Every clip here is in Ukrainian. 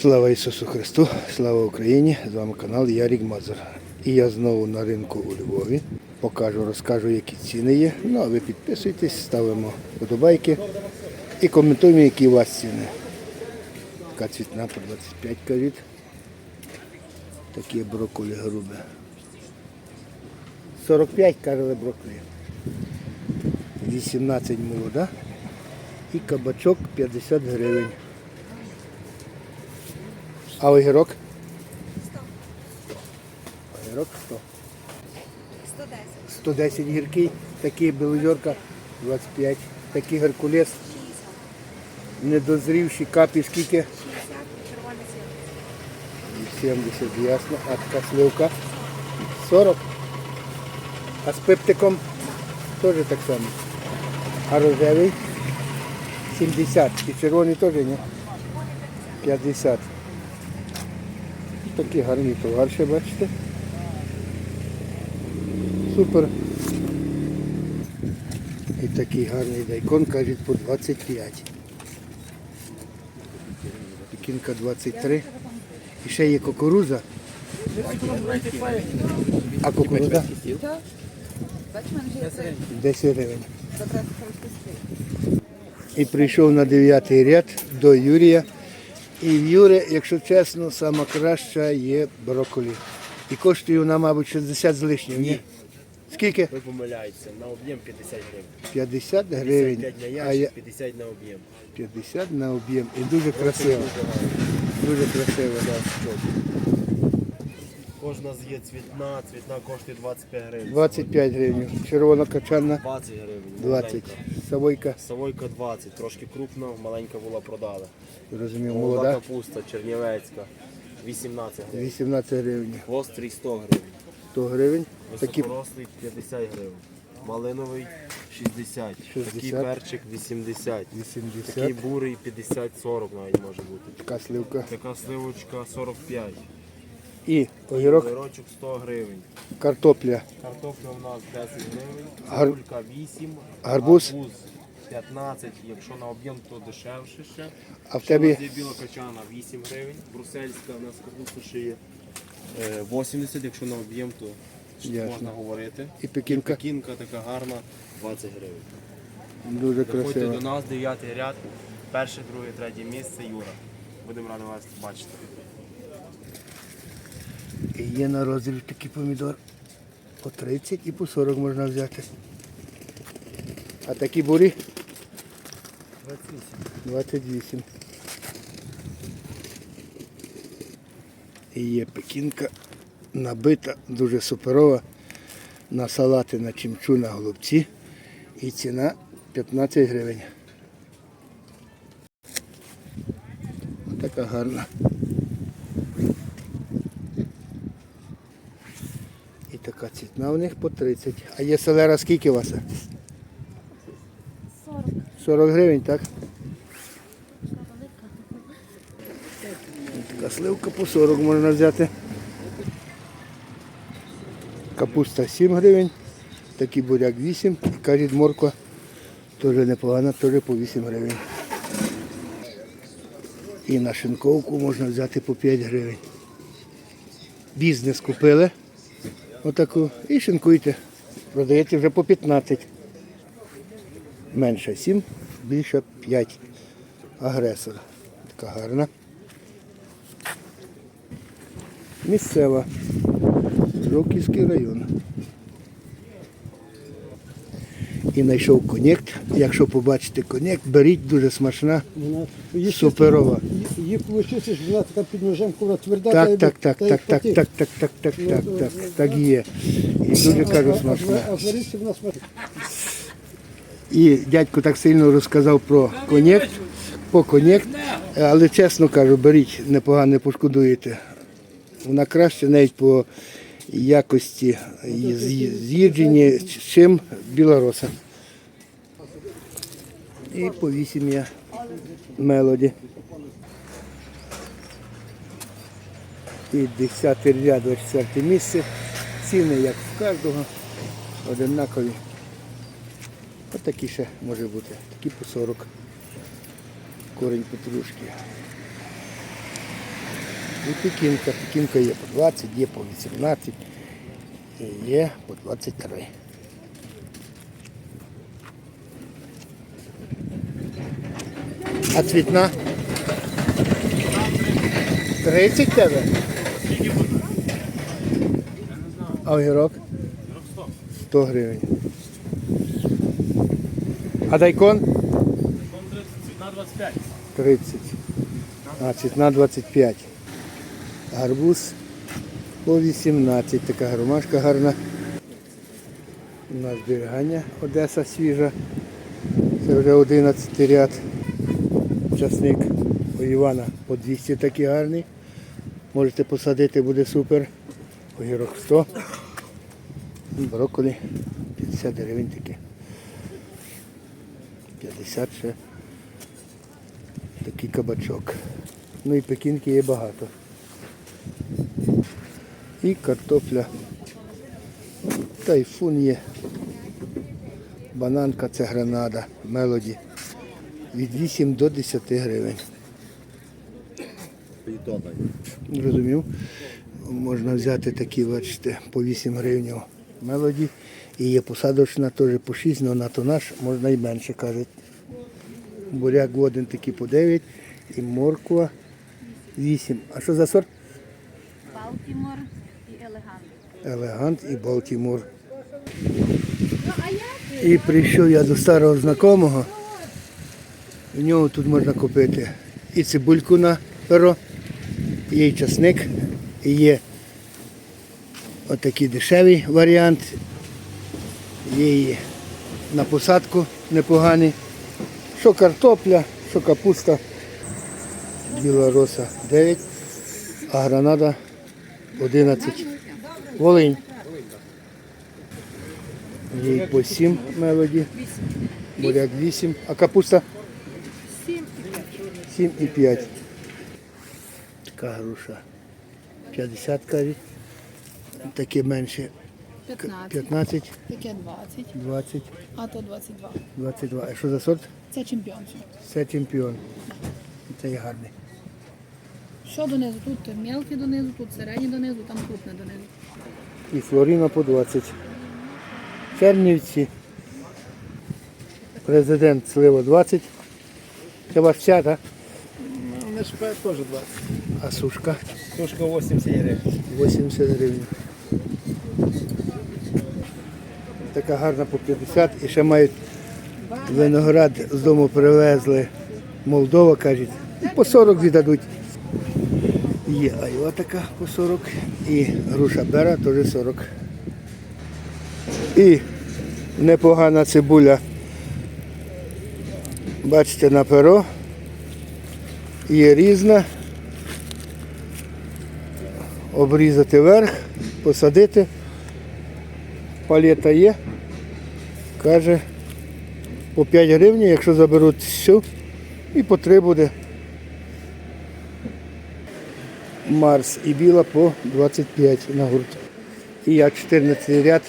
Слава Ісусу Христу, слава Україні! З вами канал Ярік Мазур. І я знову на ринку у Львові. Покажу, розкажу, які ціни є. Ну а ви підписуйтесь, ставимо подобайки і коментуємо, які у вас ціни. Така цвітна по 25 кажуть. Такі брокколі грубі. 45 казали брокколі. 18 молода. І кабачок 50 гривень. А огірок? 100. Огірок 100. 110. 110 гіркий, такий білозорка 25, такий геркулес, 60. недозрівші капі скільки? 60. 70, ясно. А така сливка 40. А з пептиком теж так само. А рожевий 70. І червоний теж ні? 50. Такий гарний товар ще бачите. Супер. І такий гарний дайкон, кажуть, по 25. Пекінка 23. І ще є кукуруза. А кукуруза? Бачиш, в мене вже є це 10 гривень. І прийшов на 9 ряд до Юрія. І в Юри, якщо чесно, сама краща є брокколі. І коштує вона, мабуть, 60 з лишнім. Ні? Скільки? Ви помиляєтеся, на об'єм 50 гривень. 50 гривень. 55 на А я ящик, 50 на об'єм. 50 на об'єм. І дуже красиво. Дуже красиво. да. Кожна з є цвітна, цвітна коштує 25 гривень. 25 гривень. Червона качана 20 гривень. 20. маленька. Савойка, Савойка 20, трошки крупна, маленька була продала. розумію, Молода молода. капуста, чернівецька, 18 гривень. 18 гривень. Гострий 100 гривень. 100 гривень. Такі Високорослий 50 гривень. Малиновий 60. 60. Такий перчик 80. 80. Такий бурий 50-40 навіть може бути. Така сливка. Така сливочка 45. І огірок, Огірочок 100 гривень. картопля, Картопля у нас 10 гривень, Гар- цибулька 8, Гарбуз? 15, якщо на об'єм, то дешевше ще. А в Ще у тебе нас є біла качана 8 гривень, брусельська у нас капуста ще є е, 80, якщо на об'єм, то ще Ясно. можна говорити. і пекінка. Пекінка така гарна, 20 гривень. Дуже красиво. до нас, 9 ряд, перше, друге, третє місце, Юра. Будемо раді вас бачити. І є на розріб такий помідор. По 30 і по 40 можна взяти. А такі бурі 28. І є пекінка набита, дуже суперова. На салати на чимчу, на голубці. І ціна 15 гривень. Така гарна. І така цвітна у них по 30. А є селера скільки у вас? 40. 40 гривень, так? Така сливка по 40 можна взяти. Капуста 7 гривень, такий буряк 8, і кажуть морква теж непогана, теж по 8 гривень. І на шинковку можна взяти по 5 гривень. Бізнес купили. Отаку. І шинкуйте. Продаєте вже по 15. Менше 7, більше 5. Агресор. Така гарна. Місцева. Жовківський район. І знайшов конєкт. Якщо побачите конєкт, беріть, дуже смачна, суперова. Її вийшло, що вона така під ножем, коли тверда. Так, так, так, так, так, так, так, так, так, так, так, так є. І дуже кажу. А вона смачна. І дядько так сильно розказав про конєкт, по конєкт, але чесно кажу, беріть, непогано не пошкодуєте. Вона краще навіть по якості з'ї- з'їджені, чим білороса. І по вісім я мелоді. І 10 ряд, 24 місце. Ціни як в кожного, одинакові. Ось такі ще може бути. Такі по 40. Корінь петрушки. І пекінка. Пекінка є по 20, є по 18 і є по 23. А цвітна? 30 тебе? А огірок? 100 гривень. А дайкон? Цвітна 25. 30. А, цвітна 25. Гарбуз по 18. Така громашка гарна. У нас зберігання Одеса свіжа. Це вже 11 ряд. Часник у Івана по 200 такий гарний. Можете посадити, буде супер. Огірок 100. Брокколі 50 гривень такі. 50 ще такий кабачок. Ну і пекінки є багато. І картопля. Тайфун є. Бананка це гранада, мелоді. Від 8 до 10 гривень. Розумів. Можна взяти такі, бачите, по 8 гривень мелоді. І є посадочна теж по 6, але на тонаж можна і менше, кажуть. Буряк один такий по 9 і морква 8. А що за сорт? Балтімор і елегант. Елегант і Балтімор. І прийшов я до старого знайомого. У нього тут можна купити і цибульку на перо, і часник, і є отакий дешевий варіант. Є і на посадку непоганий. Що картопля, що капуста. Біла роса 9, а гранада 11. Волинь. Є по 7 мелоді. Буряк 8. А капуста? 7 і 5. Така груша. 50 кажуть. Такі менше 15, 15, таке 20, 20, а то 22. 22. А що за сорт? Це чемпіонство. Це чемпіон. Це є гарний. Що донизу? Тут мелкі донизу, тут середні донизу, там крупне донизу. І Флоріна по 20. Чернівці. Президент Слива 20. Це ваш вся, так? Ну, наш теж 20. А сушка Тушка 80 гривень. 80 гривень. Така гарна по 50 і ще мають виноград з дому привезли. Молдова, кажуть. І по 40 віддадуть. Є айва така по 40 і груша бера теж 40. І непогана цибуля. Бачите на перо. Є різна. Обрізати верх, посадити. Палета є. Каже, по 5 гривень, якщо заберуть всю, і по 3 буде. Марс і біла по 25 на гурт. І я 14 ряд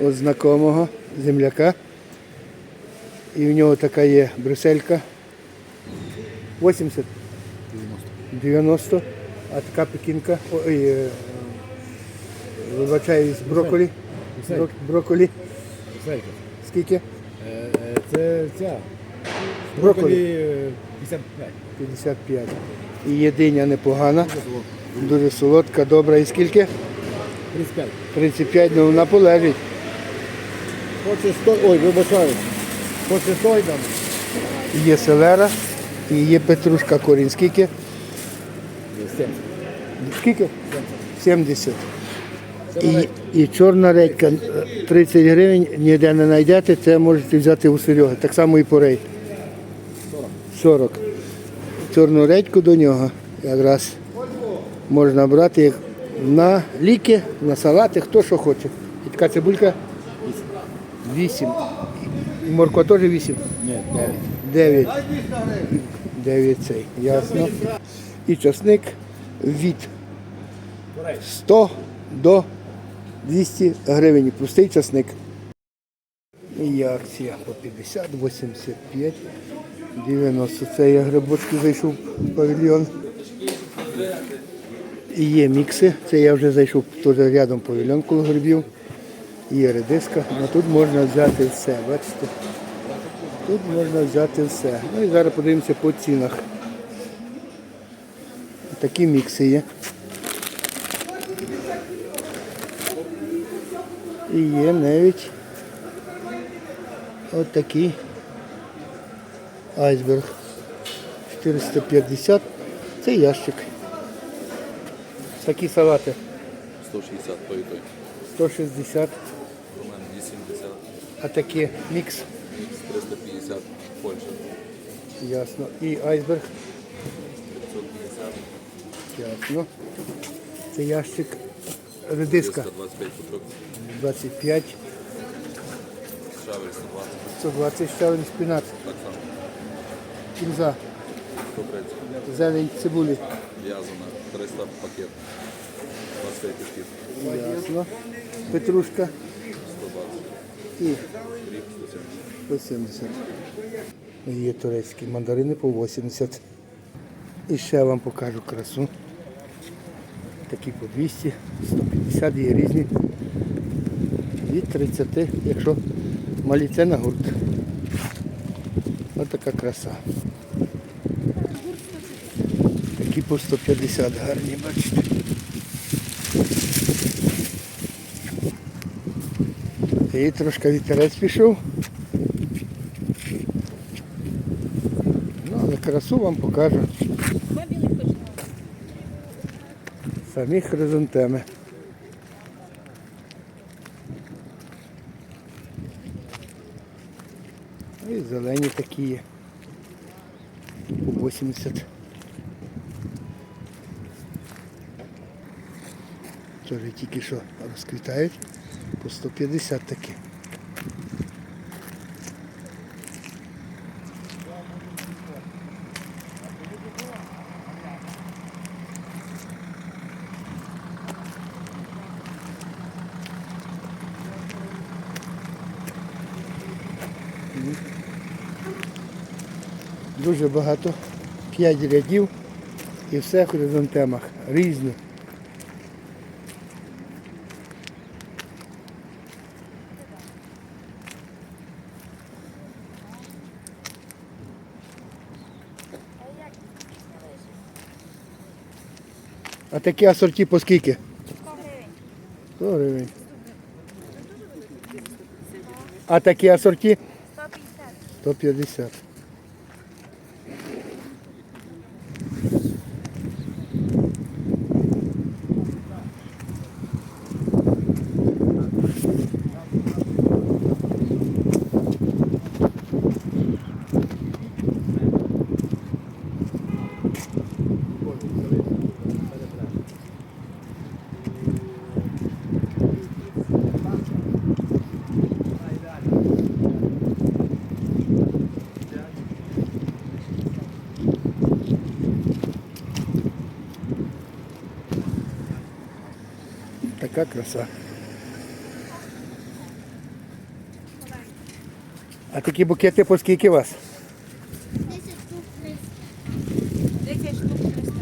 від знакомого земляка. І в нього така є брюсселька. 80? 90. А така пекінка. Ой, е, вибачаюсь, брокколі. Брок- Брокколі. Скільки? Це ця. Брокколі. 55. 55. І єдиня непогана. Дуже солодка, добра. І скільки? 35. 35, ну вона полежить. Хоче 100, ой, вибачаю. Хоче 100 там. Є селера і є петрушка корінь. Скільки? 70. Скільки? 70. І, і чорна редька е, 30 гривень ніде не знайдете, це можете взяти у Сереги. Так само і порей. 40. Чорну редьку до нього якраз можна брати як на ліки, на салати, хто що хоче. І така цибулька 8. І морква теж 8. Ні, 9. 9. 9 цей, ясно. І часник від 100 до 200 гривень. Простий часник. І акція по 50, 85, 90. Це я грибочки зайшов в павільйон. І є мікси. Це я вже зайшов теж рядом павільйон коло грибів. Є редиска. Ну тут можна взяти все, бачите? Тут можна взяти все. Ну і зараз подивимося по цінах. Такі мікси є. І є навіть от такий айсберг. 450. Це ящик. Такі салати 160 той той. 160, У мене 80, а такі мікс. 350 Польща. Ясно. І айсберг. 550, Це ящик редиска 325 пучок, 25, шавель 120, 120 щавель спінат, так само. кінза, 130, зелень цибулі. в'язана, 300 пакет, 25 пучків, Ясно. Петрушка 120, і рік 170. 170. Є турецькі мандарини по 80. І ще вам покажу красу. Такі по 200, 150 є різні. Від 30, якщо малі це на гурт. Ось така краса. Такі по 150 гарні, бачите. І трошки вітерець пішов. Ну, але красу вам покажу. Самі хризантеми. І зелені такі є. По 80. Теж тільки що розквітають. По 150 такі. Дуже багато. П'ять рядів і все в хризантемах. Різні. А такі асорті по скільки? 100 гривень. А такі асорті? 150. Така краса. А такі букети по скільки у вас? 10 штук 300.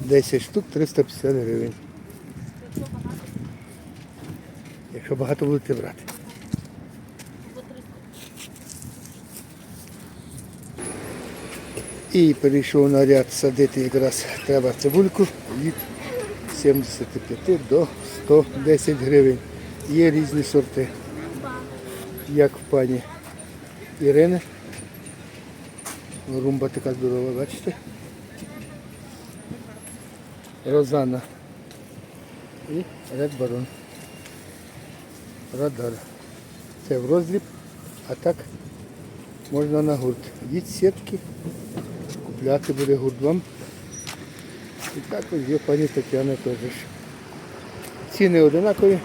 10 штук 350 гривень. Якщо багато будете брати. І перейшов на ряд садити якраз треба цибульку 75 до 110 гривень. Є різні сорти. Як в пані Ірини. Румба така здорова, бачите? Розана і Ред Барон. Радар. Це в роздріб, а так можна на гурт. Від сітки, купляти буде гурт вам. І також є пані Тетяна теж. Ціни одинакові.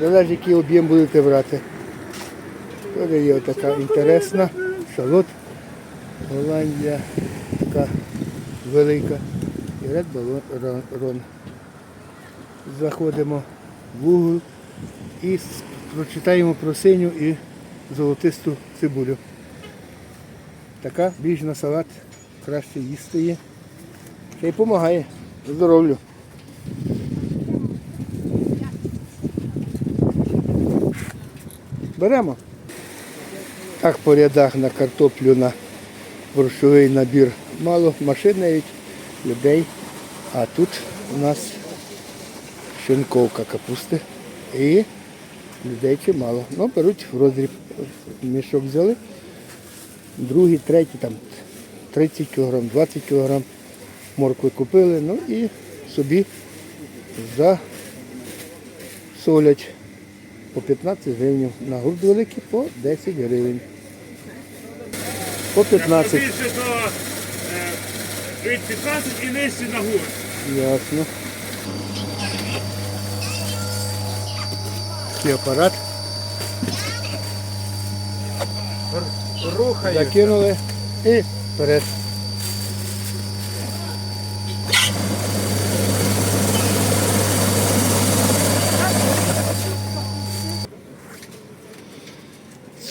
Залежить, який об'єм будете брати. Теж є така інтересна. Шалот. Голландія така велика. І ред балон. Заходимо в угол і прочитаємо про синю і золотисту цибулю. Така більш на салат краще їсти є. Ще й допомагає. Здоровлю. Беремо. Так по рядах на картоплю, на борщовий набір мало машин навіть, людей. А тут у нас шинковка капусти і людей чимало. Ну, беруть в роздріб. Мішок взяли. Другий, третій, там 30 кг, 20 кг моркви купили, ну і собі засолять по 15 гривень. На гурт великий по 10 гривень. По 15. Більше то е, від 15 і нижче на гурт. Ясно. Такий апарат. Рухає. Закинули і вперед.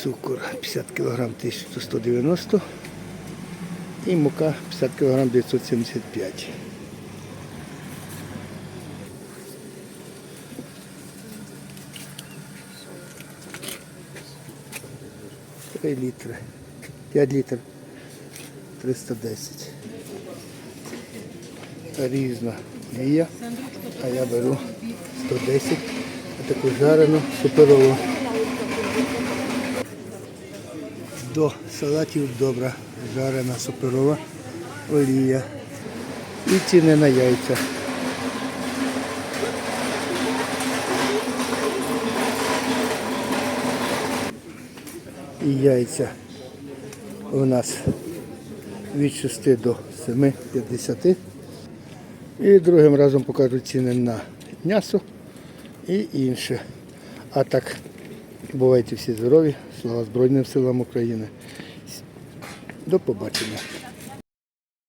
Цукор 50 кг 1190 і мука 50 кг 975. Три літри. 5 літрів. 310. Різна вія, а я беру 110. Таку жарену суперову. До салатів добра жарена суперова олія. І ціни на яйця. І яйця у нас від 6 до 7,50. І другим разом покажу ціни на м'ясо і інше. А так, бувайте всі здорові, слава Збройним силам України. До побачення.